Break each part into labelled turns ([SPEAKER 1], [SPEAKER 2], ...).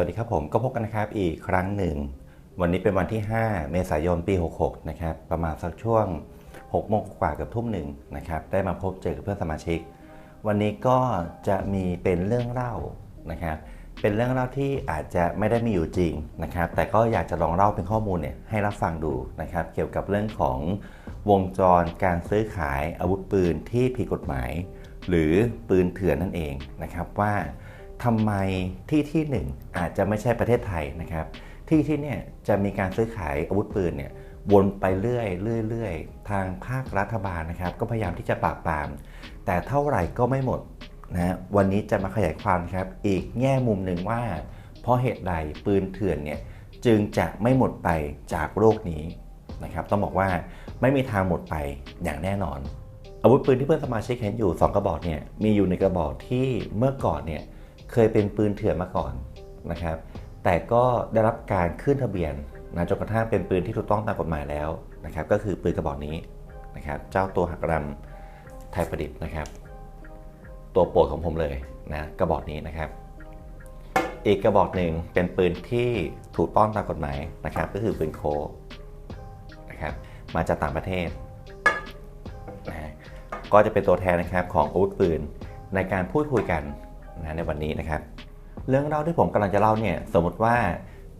[SPEAKER 1] สวัสดีครับผมก็พบกันนะครับอีกครั้งหนึ่ง วันนี้เป็นวันที่ 5 เมษายนปี 66 นะครับ ประมาณสักช่วง6โมงกว่าเกับทุ่มหนึ่งนะครับ ได้มาพบเจอกับเพื่อนสมาชิก วันนี้ก็จะมีเป็นเรื่องเล่านะครับ เป็นเรื่องเล่าที่อาจจะไม่ได้มีอยู่จริงนะครับ แต่ก็อยากจะลองเล่าเป็นข้อมูลเนี่ยให้รับฟังดูนะครับ เกี่ยวกับเรื่องของวงจรการซื้อขายอาวุธปืนที่ผิดกฎหมาย หรือปืนเถื่อนนั่นเองนะครับว่า ทำไมที่ที่หนึ่งอาจจะไม่ใช่ประเทศไทยนะครับ ที่ที่เนี่ยจะมีการซื้อขายอาวุธปืนเนี่ยวนไปเรื่อยเรื่อยๆทางภาครัฐบาลนะครับ ก็พยายามที่จะปราบปราม แต่เท่าไหร่ก็ไม่หมดนะวันนี้จะมาขยายความครับ อีกแง่มุมหนึ่งว่า เพราะเหตุใดปืนเถื่อนเนี่ยจึงจะไม่หมดไปจากโลกนี้นะครับ ต้องบอกว่าไม่มีทางหมดไปอย่างแน่นอน อาวุธปืนที่เพื่อนสมาชิกเห็นอยู่ 2 กระบอกเนี่ยมีอยู่ในกระบอกที่เมื่อก่อนเนี่ย เคยเป็นปืนเถื่อนมาก่อนนะครับ แต่ก็ได้รับการขึ้นทะเบียนนะจนกระทั่งเป็นปืนที่ถูกต้องตามกฎหมายแล้วนะครับ ก็คือปืนกระบอกนี้นะครับ เจ้าตัวหักรำไทยประดิษฐ์นะครับ ตัวโปรดของผมเลยนะกระบอกนี้นะครับ อีกกระบอกหนึ่งเป็นปืนที่ถูกต้องตามกฎหมายนะครับ ก็คือปืนโคกนะครับ มาจากต่างประเทศนะฮะก็จะเป็นตัวแทนนะครับของอาวุธปืนในการพูดคุยกัน นะในวันนี้นะครับ เรื่องเล่าที่ผมกำลังจะเล่าเนี่ยสมมติว่า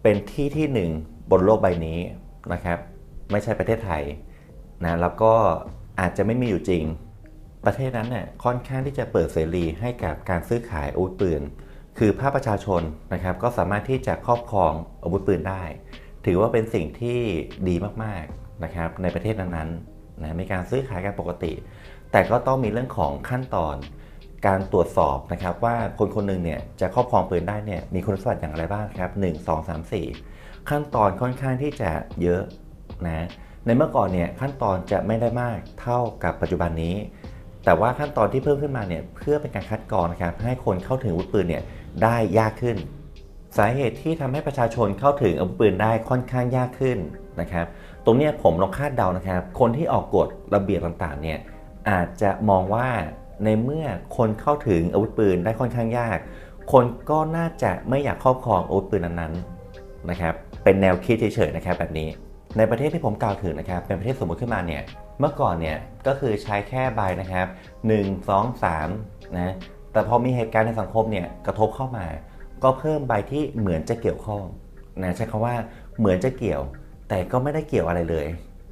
[SPEAKER 1] เป็นที่ที่หนึ่งบนโลกใบนี้นะครับ ไม่ใช่ประเทศไทยนะแล้วก็อาจจะไม่มีอยู่จริง ประเทศนั้นเนี่ยค่อนข้างที่จะเปิดเสรีให้กับการซื้อขายอาวุธปืน คือภาคประชาชนนะครับ ก็สามารถที่จะครอบครองอาวุธปืนได้ ถือว่าเป็นสิ่งที่ดีมากๆนะครับในประเทศนั้นๆนะมีการซื้อขายกันปกติ แต่ก็ต้องมีเรื่องของขั้นตอน การตรวจสอบนะครับว่าคนคนหนึ่งเนี่ยจะครอบครองปืนได้เนี่ยมีคุณสมบัติอย่างไรบ้างครับ1 2 3 4 ขั้นตอนค่อนข้างที่จะเยอะนะในเมื่อก่อนเนี่ยขั้นตอนจะไม่ได้มากเท่ากับปัจจุบันนี้ แต่ว่าขั้นตอนที่เพิ่มขึ้นมาเนี่ยเพื่อเป็นการคัดกรองนะครับให้คนเข้าถึงอาวุธปืนเนี่ยได้ยากขึ้น สาเหตุที่ทำให้ประชาชนเข้าถึงอาวุธปืนได้ค่อนข้างยากขึ้นนะครับตรงนี้ผมลองคาดเดานะครับ คนที่ออกกฎระเบียบต่างๆเนี่ยอาจจะมองว่า ในเมื่อคนเข้าถึงอาวุธปืนได้ค่อนข้างยาก คนก็น่าจะไม่อยากครอบครองอาวุธปืนนั้นๆนะครับเป็นแนวคิดเฉยๆนะครับแบบนี้ ในประเทศที่ผมกล่าวถึงนะครับเป็นประเทศสมมติขึ้นมาเนี่ยเมื่อก่อนเนี่ยก็คือใช้แค่ใบนะครับ 1 2 3นะแต่พอมีเหตุการณ์ในสังคมเนี่ยกระทบเข้ามา ก็เพิ่มใบที่เหมือนจะเกี่ยวข้องนะใช้คำว่าเหมือนจะเกี่ยว แต่ก็ไม่ได้เกี่ยวอะไรเลย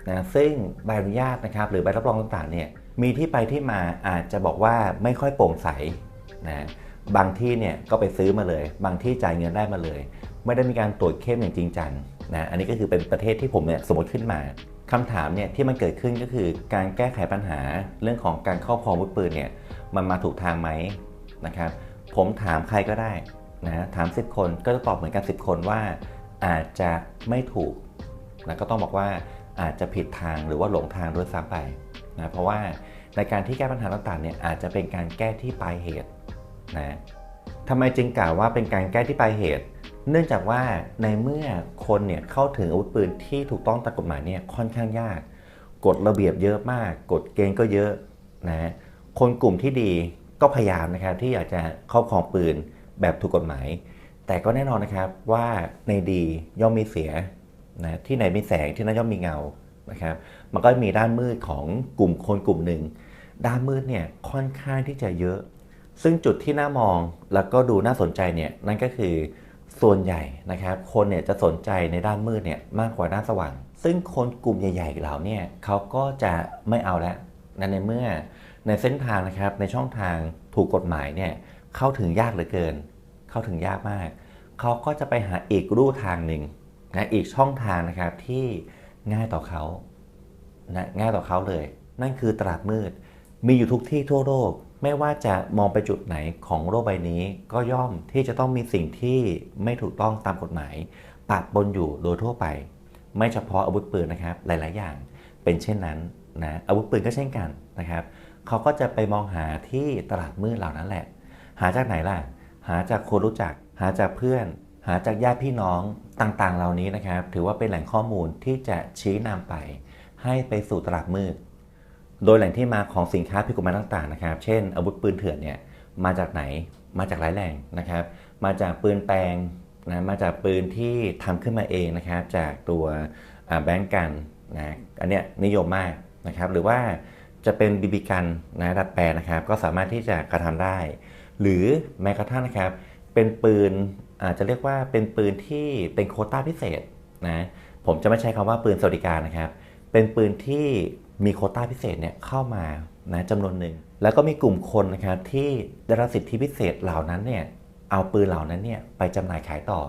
[SPEAKER 1] นะซึ่งใบอนุญาตนะครับหรือใบรับรองต่างๆเนี่ย มีที่ไปที่มาอาจจะบอกว่าไม่ค่อยโปร่งใสนะบางที่เนี่ยก็ไปซื้อมาเลย บางที่จ่ายเงินได้มาเลย ไม่ได้มีการตรวจเข้มอย่างจริงจังนะอันนี้ก็คือเป็นประเทศที่ผมเนี่ยสมมติขึ้นมาคำถามเนี่ยที่มันเกิดขึ้นก็คือการแก้ไขปัญหาเรื่องของการครอบครองอาวุธปืนเนี่ยมันมาถูกทางไหมนะครับผมถามใครก็ได้นะถาม 10 คนก็จะตอบเหมือนกัน 10 คนว่า อาจจะไม่ถูกนะก็ต้องบอกว่าอาจจะผิดทางหรือว่าหลงทางด้วยซ้ำไป นะเพราะว่าในการที่แก้ปัญหาต่างๆเนี่ยอาจจะเป็นการแก้ที่ปลายเหตุนะทำไมจึงกล่าวว่าเป็นการแก้ที่ปลายเหตุ เนื่องจากว่าในเมื่อคนเนี่ยเข้าถึงอาวุธปืนที่ถูกต้องตามกฎหมายเนี่ยค่อนข้างยาก กฎระเบียบเยอะมาก กฎเกณฑ์ก็เยอะนะคนกลุ่มที่ดีก็พยายามนะครับที่อยากจะครอบครองปืนแบบถูกกฎหมาย แต่ก็แน่นอนนะครับว่าในดีย่อมมีเสียนะที่ไหนมีแสงที่นั่นย่อมมีเงา นะครับ มันก็มีด้านมืดของกลุ่มคนกลุ่มหนึ่ง ด้านมืดเนี่ยค่อนข้างที่จะเยอะ ซึ่งจุดที่น่ามองแล้วก็ดูน่าสนใจเนี่ยนั่นก็คือส่วนใหญ่นะครับคนเนี่ยจะสนใจในด้านมืดเนี่ยมากกว่าด้านสว่าง ซึ่งคนกลุ่มใหญ่ๆเหล่านี่เขาก็จะไม่เอาแล้วนั่นในเมื่อในเส้นทางนะครับในช่องทางถูกกฎหมายเนี่ยเข้าถึงยากเหลือเกิน เข้าถึงยากมาก เขาก็จะไปหาอีกรูทางหนึ่งนะอีกช่องทางนะครับที่ ง่ายต่อเขานะง่ายต่อเขาเลย นั่นคือตลาดมืด มีอยู่ทุกที่ทั่วโลกไม่ว่าจะมองไปจุดไหนของโลกใบนี้ ก็ย่อมที่จะต้องมีสิ่งที่ไม่ถูกต้องตามกฎหมายปะปนอยู่โดยทั่วไป ไม่เฉพาะอาวุธปืนนะครับ หลาย ๆ อย่างเป็นเช่นนั้นนะอาวุธปืนก็เช่นกันนะครับเขาก็จะไปมองหาที่ตลาดมืดเหล่านั้นแหละ หาจากไหนล่ะ หาจากคนรู้จัก หาจากเพื่อน หาจากญาติพี่น้องต่างๆ เหล่านี้นะครับ ถือว่าเป็นแหล่งข้อมูลที่จะชี้นำไป ให้ไปสู่ตลาดมืด โดยแหล่งที่มาของสินค้าผิดกฎหมายต่างๆนะครับ เช่น อาวุธปืนเถื่อนเนี่ยมาจากไหนมาจากหลายแหล่งนะครับ มาจากปืนแปลงนะมาจากปืนที่ทำขึ้นมาเองนะครับ จากตัวแบงก์กันนะอันเนี้ยนิยมมากนะครับ หรือว่าจะเป็นบีบีกันนะดัดแปลงนะครับ ก็สามารถที่จะกระทำได้ หรือแม้กระทั่งนะครับเป็นปืน อาจจะเรียกว่าเป็นปืนที่เป็นโคต้าพิเศษนะผมจะไม่ใช้คำว่าปืนสวัสดิการนะครับ เป็นปืนที่มีโคต้าพิเศษเนี่ยเข้ามานะจำนวนหนึ่ง แล้วก็มีกลุ่มคนนะครับที่ได้รับสิทธิพิเศษเหล่านั้นเนี่ยเอาปืนเหล่านั้นเนี่ยไปจำหน่ายขายต่อ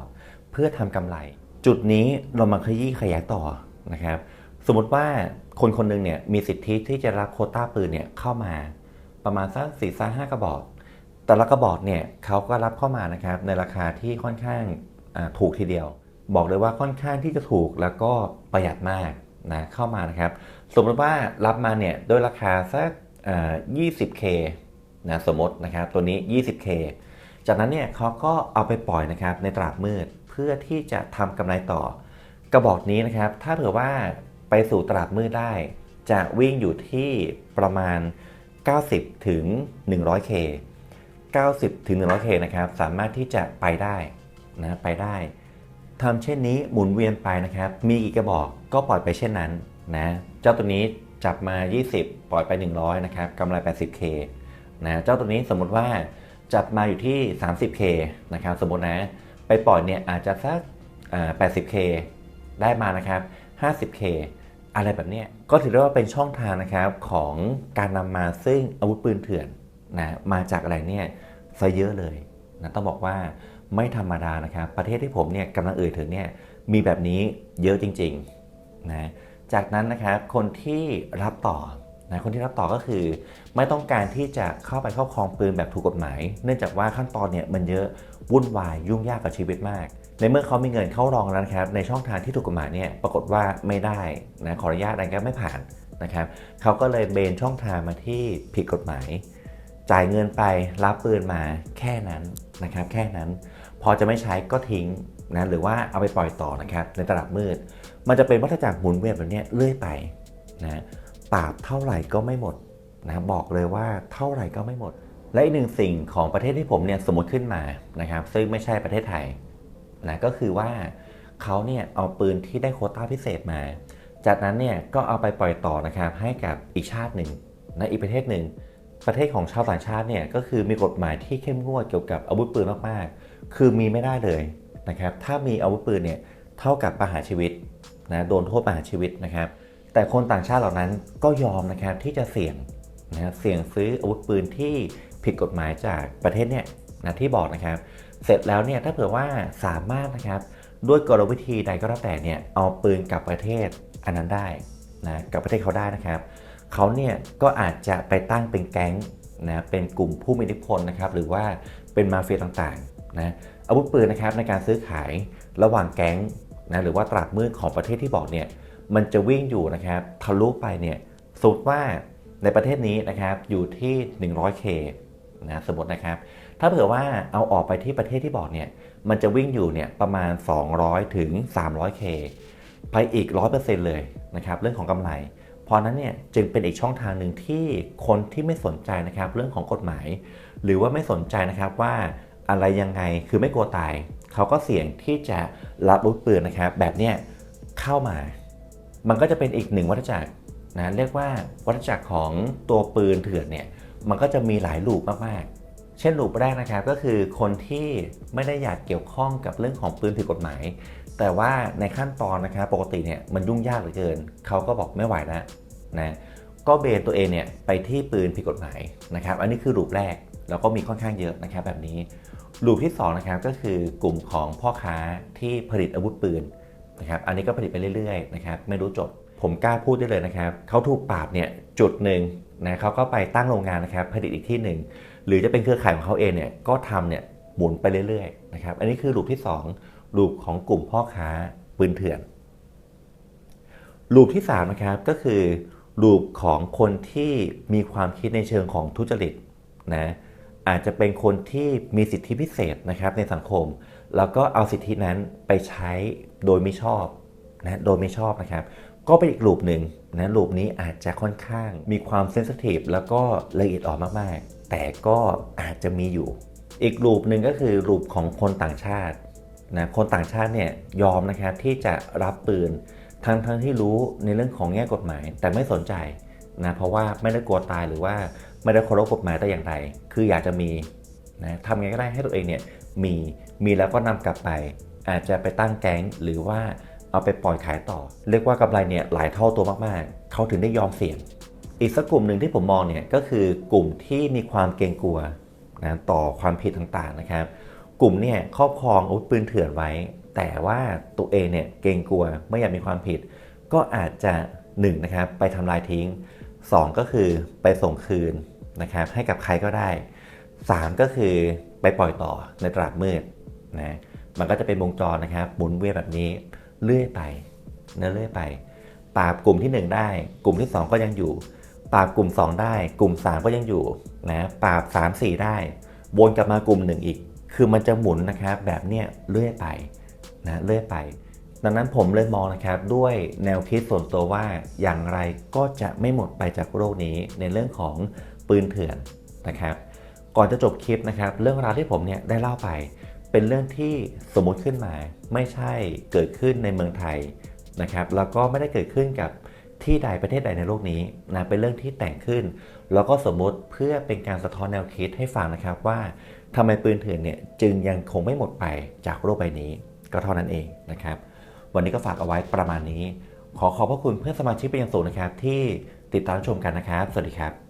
[SPEAKER 1] เพื่อทำกำไร จุดนี้เรามาขยี้ขยายต่อนะครับ สมมติว่าคนคนหนึ่งเนี่ยมีสิทธิที่จะรับโคต้าปืนเนี่ยเข้ามาประมาณสักสี่ห้าห้ากระบอก แต่ละกระบอกเนี่ยเขาก็รับเข้ามานะครับในราคาที่ค่อนข้างถูกทีเดียว บอกเลยว่าค่อนข้างที่จะถูกแล้วก็ประหยัดมากนะเข้ามานะครับ สมมติว่ารับมาเนี่ยด้วยราคาสัก 20k นะสมมตินะครับตัวนี้ 20k จากนั้นเนี่ยเขาก็เอาไปปล่อยนะครับในตลาดมืดเพื่อที่จะทำกำไรต่อ กระบอกนี้นะครับ ถ้าเผื่อว่าไปสู่ตลาดมืดได้ จะวิ่งอยู่ที่ประมาณ 90ถึง 100k 90 ถึง 100k นะครับ สามารถที่จะไปได้นะไปได้ทำเช่นนี้หมุนเวียนไปนะครับ มีกี่กระบอกก็ปล่อยไปเช่นนั้นนะ เจ้าตัวนี้จับมา 20 ปล่อยไป 100 นะครับกำไร 80k นะ เจ้าตัวนี้สมมติว่าจับมาอยู่ที่ 30k นะครับ สมมตินะ ไปปล่อยเนี่ยอาจจะสัก 80k ได้มานะครับ 50k อะไรแบบนี้ก็ถือได้ว่าเป็นช่องทางนะครับของการนำมาซึ่งอาวุธปืนเถื่อนนะมาจากอะไรเนี่ย ซะเยอะเลยนะต้องบอกว่าไม่ธรรมดานะครับ ประเทศที่ผมเนี่ยกำลังเอ่ยถึงเนี่ยมีแบบนี้เยอะจริงๆนะจากนั้นนะครับคนที่รับต่อนะคนที่รับต่อก็คือ ไม่ต้องการที่จะเข้าไปครอบครองปืนแบบถูกกฎหมาย เนื่องจากว่าขั้นตอนเนี่ยมันเยอะวุ่นวายยุ่งยากกับชีวิตมาก ในเมื่อเขามีเงินเข้ารองแล้วนะครับในช่องทางที่ถูกกฎหมายเนี่ยปรากฏว่าไม่ได้นะขออนุญาตอะไรก็ไม่ผ่านนะครับเขาก็เลยเบนช่องทางมาที่ผิดกฎหมาย จ่ายเงินไปรับปืนมาแค่นั้นนะครับแค่นั้นพอจะไม่ใช้ก็ทิ้งนะหรือว่าเอาไปปล่อยต่อนะครับในตลาดมืด มันจะเป็นวัฏจักรหมุนเวียนแบบนี้เรื่อยไปนะปราบเท่าไหร่ก็ไม่หมดนะบอกเลยว่าเท่าไหร่ก็ไม่หมด และอีกหนึ่งสิ่งของประเทศที่ผมเนี่ยสมมติขึ้นมานะครับซึ่งไม่ใช่ประเทศไทยนะก็คือว่าเขาเนี่ยเอาปืนที่ได้โคต้าพิเศษมา จากนั้นเนี่ยก็เอาไปปล่อยต่อนะครับให้กับอีกชาติหนึ่งนะอีกประเทศหนึ่ง ประเทศของชาวต่างชาติเนี่ยก็คือมีกฎหมายที่เข้มงวดเกี่ยวกับอาวุธปืนมากๆ คือมีไม่ได้เลยนะครับ ถ้ามีอาวุธปืนเนี่ยเท่ากับประหารชีวิตนะโดนโทษประหารชีวิตนะครับ แต่คนต่างชาติเหล่านั้นก็ยอมนะครับที่จะเสี่ยงนะเสี่ยงซื้ออาวุธปืนที่ผิดกฎหมายจากประเทศเนี่ยนะที่บอกนะครับ เสร็จแล้วเนี่ยถ้าเผื่อว่าสามารถนะครับด้วยกลวิธีใดก็แล้วแต่เนี่ยเอาปืนกลับประเทศอันนั้นได้นะกับประเทศเขาได้นะครับ เขาเนี่ยก็อาจจะไปตั้งเป็นแก๊งนะเป็นกลุ่มผู้มีอิทธิพลนะครับหรือว่าเป็นมาเฟียต่างๆนะอาวุธปืนนะครับในการซื้อขายระหว่างแก๊งนะหรือว่าตลาดมืดของประเทศที่บอกเนี่ยมันจะวิ่งอยู่นะครับทะลุไปเนี่ยสมมติว่าในประเทศนี้นะครับอยู่ที่ 100k นะสมมตินะครับ ถ้าเผื่อว่าเอาออกไปที่ประเทศที่บอกเนี่ยมันจะวิ่งอยู่เนี่ยประมาณ 200 ถึง 300k ไปอีก 100%เลยนะครับเรื่องของกำไร เพราะนั้นเนี่ยจึงเป็นอีกช่องทางหนึ่งที่คนที่ไม่สนใจนะครับเรื่องของกฎหมาย หรือว่าไม่สนใจนะครับว่าอะไรยังไงคือไม่กลัวตาย เขาก็เสี่ยงที่จะรับอาวุธปืนนะครับ แบบเนี้ยเข้ามา มันก็จะเป็นอีกหนึ่งวัฏจักรนะเรียกว่าวัฏจักรของตัวปืนเถื่อนเนี่ยมันก็จะมีหลายลูปมากๆ เช่นลูปแรกนะครับก็คือคนที่ไม่ได้อยากเกี่ยวข้องกับเรื่องของปืนผิดกฎหมาย แต่ว่าในขั้นตอนนะครับปกติเนี่ยมันยุ่งยากเหลือเกิน เขาก็บอกไม่ไหวแล้วนะก็เบนตัวเองเนี่ยไปที่ปืนผิดกฎหมายนะครับ อันนี้คือลูปแรกแล้วก็มีค่อนข้างเยอะนะครับแบบนี้ลูปที่2นะครับก็คือกลุ่มของพ่อค้าที่ผลิตอาวุธปืนนะครับอันนี้ก็ผลิตไปเรื่อยๆนะครับไม่รู้จบผมกล้าพูดได้เลยนะครับเขาถูกปราบเนี่ยจุดหนึ่งนะเขาก็ไปตั้งโรงงานนะครับผลิตอีกที่หนึ่งหรือจะเป็นเครือข่ายของเขาเองเนี่ยก็ทำเนี่ยหมุนไปเรื่อยๆนะครับอันนี้คือลูปที่ 2 ลูปของกลุ่มพ่อค้าปืนเถื่อนลูปที่3นะครับก็คือลูปของคนที่มีความคิดในเชิงของทุจริตนะอาจจะเป็นคนที่มีสิทธิพิเศษนะครับในสังคม แล้วก็เอาสิทธินั้นไปใช้โดยไม่ชอบนะโดยไม่ชอบนะครับ ก็เป็นอีกลูปหนึ่งนะลูปนี้อาจจะค่อนข้างมีความเซนซิทีฟแล้วก็ละเอียดอ่อนมากๆ แต่ก็อาจจะมีอยู่ อีกลูปหนึ่งก็คือลูปของคนต่างชาติ นะคนต่างชาติเนี่ยยอมนะครับที่จะรับปืนทั้งทั้งที่รู้ในเรื่องของแง่กฎหมาย แต่ไม่สนใจนะเพราะว่าไม่ได้กลัวตายหรือว่าไม่ได้เคารพกฎหมายแต่อย่างใดคืออยากจะมีนะทำไงก็ได้ให้ตัวเองเนี่ยมีมีแล้วก็นำกลับไป อาจจะไปตั้งแก๊งหรือว่าเอาไปปล่อยขายต่อ เรียกว่ากำไรเนี่ยหลายเท่าตัวมากๆ เขาถึงได้ยอมเสี่ยง อีกสักกลุ่มหนึ่งที่ผมมองเนี่ยก็คือกลุ่มที่มีความเกรงกลัวนะต่อความผิดต่างๆนะครับ กลุ่มเนี่ยครอบครองอาวุธปืนเถื่อนไว้ แต่ว่าตัวเองเนี่ยเกรงกลัวไม่อยากมีความผิด ก็อาจจะ1นะครับไปทำลายทิ้ง 2 ก็คือไปส่งคืนนะครับให้กับใครก็ได้ 3 ก็คือไปปล่อยต่อในตลาดมืดนะมันก็จะเป็นวงจรนะครับหมุนเวียนแบบนี้เรื่อยไปนะเรื่อยไป ปราบกลุ่มที่ 1 ได้ กลุ่มที่ 2 ก็ยังอยู่ ปราบกลุ่ม 2 ได้ กลุ่ม 3 ก็ยังอยู่นะปราบ 3 4 ได้ วนกลับมากลุ่ม 1 อีก คือมันจะหมุนนะครับแบบเนี้ยเรื่อยไปนะเรื่อยไป ดังนั้นผมเลยมองนะครับด้วยแนวคิดส่วนตัวว่าอย่างไรก็จะไม่หมดไปจากโลกนี้ในเรื่องของปืนเถื่อนนะครับ ก่อนจะจบคลิปนะครับ เรื่องราวที่ผมเนี่ยได้เล่าไป เป็นเรื่องที่สมมติขึ้นมา ไม่ใช่เกิดขึ้นในเมืองไทยนะครับ แล้วก็ไม่ได้เกิดขึ้นกับที่ใดประเทศใดในโลกนี้นะเป็นเรื่องที่แต่งขึ้น แล้วก็สมมติเพื่อเป็นการสะท้อนแนวคิดให้ฟังนะครับว่า ทำไมปืนเถื่อนเนี่ยจึงยังคงไม่หมดไปจากโลกใบนี้ ก็เท่านั้นเองนะครับ วันนี้ก็ฝากเอาไว้ประมาณนี้ ขอขอบพระคุณเพื่อนสมาชิกเป็นอย่างสูงนะครับ ที่ติดตามชมกันนะครับ สวัสดีครับ